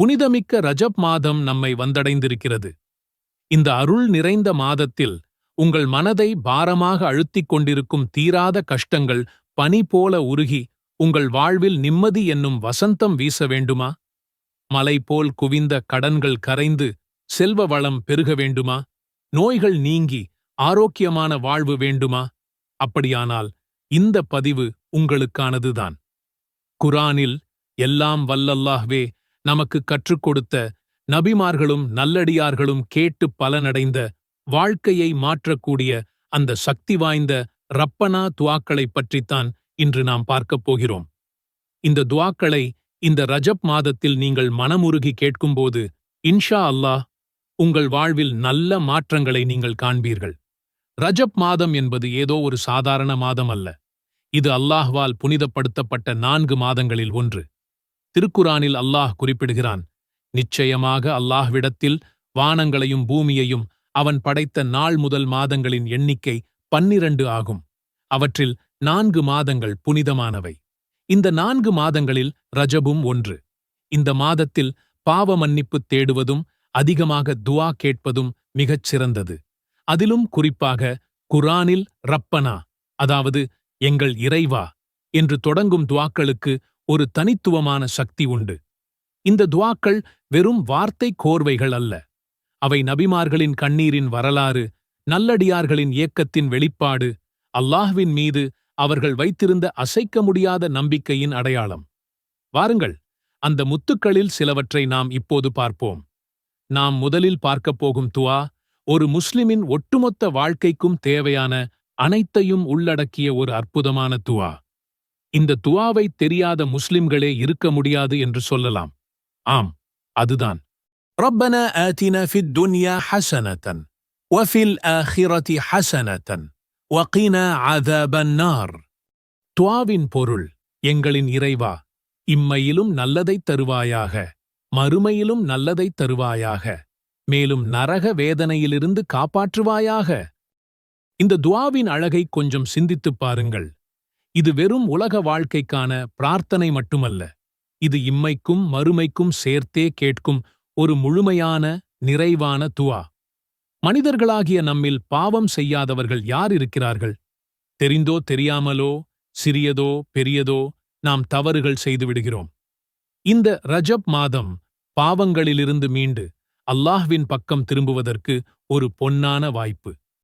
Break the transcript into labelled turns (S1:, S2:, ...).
S1: புனிதமிக்க ரஜப் மாதம் நம்மை வந்தடைந்திருக்கிறது. இந்த அருள் நிறைந்த மாதத்தில் உங்கள் மனதை பாரமாக அழுத்திக் கொண்டிருக்கும் தீராத கஷ்டங்கள் பனி போல உருகி உங்கள் வாழ்வில் நிம்மதி என்னும் வசந்தம் வீச வேண்டுமா? மலை போல் குவிந்த கடன்கள் கரைந்து செல்வ வளம் பெருக வேண்டுமா? நோய்கள் நீங்கி ஆரோக்கியமான வாழ்வு வேண்டுமா? அப்படியானால் இந்த பதிவு உங்களுக்கானதுதான். குரானில் எல்லாம் வல்லல்லாஹ்வே நமக்கு கற்றுக் கொடுத்த நபிமார்களும் நல்லடியார்களும் கேட்டு பலனடைந்த வாழ்க்கையை மாற்றக்கூடிய அந்த சக்தி வாய்ந்த ரப்பனா துவாக்களைப் பற்றித்தான் இன்று நாம் பார்க்கப் போகிறோம். இந்த துவாக்களை இந்த ரஜப் மாதத்தில் நீங்கள் மனமுருகி கேட்கும்போது இன்ஷா அல்லாஹ் உங்கள் வாழ்வில் நல்ல மாற்றங்களை நீங்கள் காண்பீர்கள். ரஜப் மாதம் என்பது ஏதோ ஒரு சாதாரண மாதம் அல்ல. இது அல்லாஹ்வால் புனிதப்படுத்தப்பட்ட நான்கு மாதங்களில் ஒன்று. திருக்குரானில் அல்லாஹ் குறிப்பிடுகிறான். நிச்சயமாக அல்லாஹ்விடத்தில் வானங்களையும் பூமியையும் அவன் படைத்த நாள் முதல் மாதங்களின் எண்ணிக்கை பன்னிரண்டு ஆகும். அவற்றில் நான்கு மாதங்கள் புனிதமானவை. இந்த நான்கு மாதங்களில் ரஜபும் ஒன்று. இந்த மாதத்தில் பாவ மன்னிப்பு தேடுவதும் அதிகமாக துவா கேட்பதும் மிகச் சிறந்தது. அதிலும் குறிப்பாக குரானில் ரப்பனா அதாவது எங்கள் இறைவா என்று தொடங்கும் துவாக்களுக்கு ஒரு தனித்துவமான சக்தி உண்டு. இந்த துவாக்கள் வெறும் வார்த்தை கோர்வைகள் அல்ல. அவை நபிமார்களின் கண்ணீரின் வரலாறு நல்லடியார்களின் இயக்கத்தின் வெளிப்பாடு அல்லாஹ்வின் மீது அவர்கள் வைத்திருந்த அசைக்க முடியாத நம்பிக்கையின் அடையாளம். வாருங்கள் அந்த முத்துக்களில் சிலவற்றை நாம் இப்போது பார்ப்போம். நாம் முதலில் பார்க்கப் போகும் துவா ஒரு முஸ்லிமின் ஒட்டுமொத்த வாழ்க்கைக்கும் தேவையான அனைத்தையும் உள்ளடக்கிய ஒரு அற்புதமான துவா. இந்த துவாவை தெரியாத முஸ்லிம்களே இருக்க முடியாது என்று சொல்லலாம் ஆம் அதுதான்
S2: ربنا آتنا في الدنيا حسنة وفي الآخرة حسنة وقنا عذاب النار
S1: துவாவின் பொருள் எங்களின் இறைவா இம்மையிலும் நல்லதைத் தருவாயாக மறுமையிலும் நல்லதைத் தருவாயாக மேலும் நரக வேதனையிலிருந்து காப்பாற்றுவாயாக இந்த துவாவின் அழகை கொஞ்சம் சிந்தித்துப் பாருங்கள் இது வெறும் உலக வாழ்க்கைக்கான பிரார்த்தனை மட்டுமல்ல. இது இம்மைக்கும் மறுமைக்கும் சேர்த்தே கேட்கும் ஒரு முழுமையான நிறைவான துவா. மனிதர்களாகிய நம்மில் பாவம் செய்யாதவர்கள் யார் இருக்கிறார்கள்? தெரிந்தோ தெரியாமலோ சிறியதோ பெரியதோ நாம் தவறுகள் செய்துவிடுகிறோம் இந்த ரஜப் மாதம் பாவங்களிலிருந்து மீண்டு அல்லாஹ்வின் பக்கம் திரும்புவதற்கு ஒரு பொன்னான வாய்ப்பு.